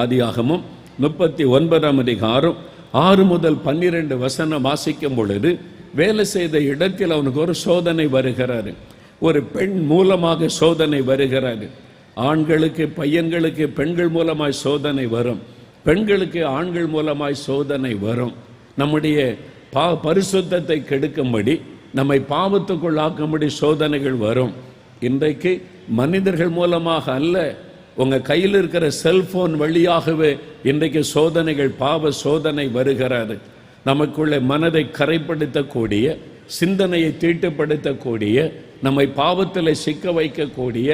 ஆதியாகமும் முப்பத்தி ஒன்பதாம் அதிகாரம் ஆறு முதல் பன்னிரண்டு வசனம் வாசிக்கும் பொழுது வேலை செய்த இடத்தில் அவனுக்கு ஒரு சோதனை வருகிறாரு. ஒரு பெண் மூலமாக சோதனை வருகிறாரு. ஆண்களுக்கு பையன்களுக்கு பெண்கள் மூலமாய் சோதனை வரும். பெண்களுக்கு ஆண்கள் மூலமாய் சோதனை வரும். நம்முடைய பா பரிசுத்தத்தை கெடுக்கும்படி நம்மை பாவத்துக்குள்ளாக்கும்படி சோதனைகள் வரும். இன்றைக்கு மனிதர்கள் மூலமாக அல்ல உங்கள் கையில் இருக்கிற செல்போன் வழியாகவே இன்றைக்கு சோதனைகள் பாவ சோதனை வருகிறது. நமக்குள்ள மனதை கரைப்படுத்தக்கூடிய சிந்தனையை தீட்டுப்படுத்தக்கூடிய நம்மை பாவத்தில் சிக்க வைக்கக்கூடிய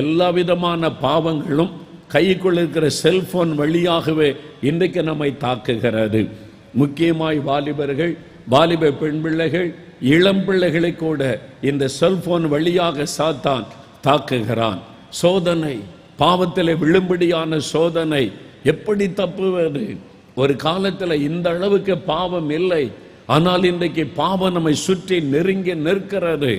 எல்லா விதமான பாவங்களும் கைக்குள்ள இருக்கிற செல்போன் வழியாகவே இன்றைக்கு நம்மை தாக்குகிறது. முக்கியமாய் வாலிபர்கள் வாலிப பெண் பிள்ளைகள் இளம் பிள்ளைகளை கூட இந்த செல்போன் வழியாக சாத்தான் தாக்குகிறான். சோதனை பாவத்தில் விழும்படியான சோதனை எப்படி தப்புவது? ஒரு காலத்தில் இந்த அளவுக்கு பாவம் இல்லை. ஆனால் இன்றைக்கு பாவம் நம்மை சுற்றி நெருங்கி நிற்கிறது.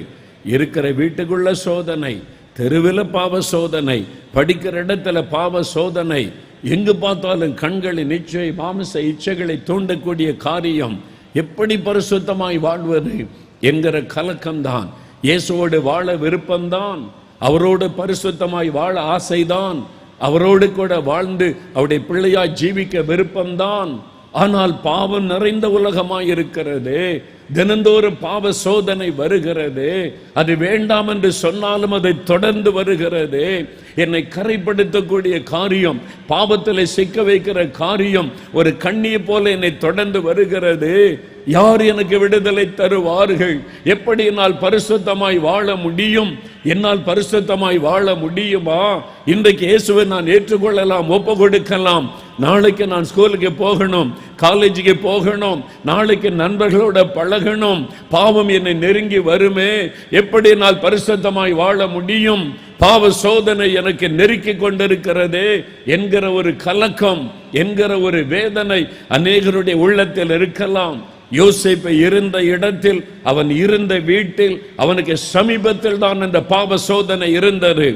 இருக்கிற வீட்டுக்குள்ள சோதனை தெருவில் பாவ சோதனை படிக்கிற இடத்துல பாவ சோதனை எங்கு பார்த்தாலும் கண்களின் இச்சை மாமிச இச்சைகளை தூண்டக்கூடிய காரியம் எப்படி பரிசுத்தமாய் வாழ்வது? என்கிற கலக்கம்தான். இயேசுவோடு வாழ விருப்பம்தான். அவரோடு பரிசுத்தமாய் வாழ ஆசைதான். அவரோடு கூட வாழ்ந்து அவருடைய பிள்ளையாய் ஜீவிக்க விருப்பம்தான். ஆனால் பாவம் நிறைந்த உலகமாய் இருக்கிறது தினந்தோறும் பாவ சோதனை வருகிறது. அது வேண்டாம் என்று சொன்னாலும் அதை தொடர்ந்து வருகிறது. என்னை கரைப்படுத்தக்கூடிய காரியம் பாவத்தில் சிக்க வைக்கிற காரியம் ஒரு கண்ணியை போல என்னை தொடர்ந்து வருகிறது. யார் எனக்கு விடுதலை தருவார்கள்? எப்படி என்னால் பரிசுத்தமாய் வாழ முடியும்? என்னால் பரிசுத்தமாய் வாழ முடியுமா? இன்றைக்கு இயேசுவை நான் ஏற்றுக்கொள்ளலாம் ஒப்பு கொடுக்கலாம் நாளைக்கு நான் ஸ்கூலுக்கு போகணும் காலேஜுக்கு போகணும் நாளைக்கு நண்பர்களோட பழகணும். பாவம் என்னை நெருங்கி வருமே. எப்படி நான் பரிசுத்தமாய் வாழ முடியும்? பாவ சோதனை எனக்கு நெருக்கி கொண்டிருக்கிறதே என்கிற ஒரு கலக்கம் என்கிற ஒரு வேதனை அநேகருடைய உள்ளத்தில் இருக்கலாம். யோசேப்பை இருந்த இடத்தில் அவன் இருந்த வீட்டில் அவனுக்கு சமீபத்தில் தான் அந்த பாவ சோதனை இருந்தது.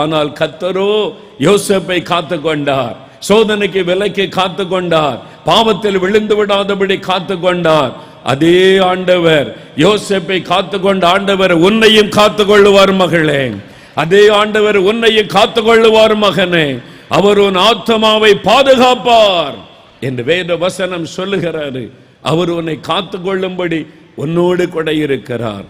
ஆனால் கத்தரோ யோசேப்பை காத்து கொண்டார் சோதனைக்கு விலைக்கு காத்து கொண்டார் பாவத்தில் விழுந்து விடாதபடி காத்து கொண்டார் அதே ஆண்டவர் யோசேப்பை காத்து கொண்ட ஆண்டவர் உன்னையும் காத்து கொள்ளுவார் மகளே. அதே ஆண்டவர் உன்னையும் காத்து கொள்ளுவார் மகனே. அவர் உன் ஆத்மாவை பாதுகாப்பார். என்று வேத வசனம் சொல்லுகிறாரு. அவர் உன்னை காத்து கொள்ளும்படி உன்னோடு கூட இருக்கிறார்.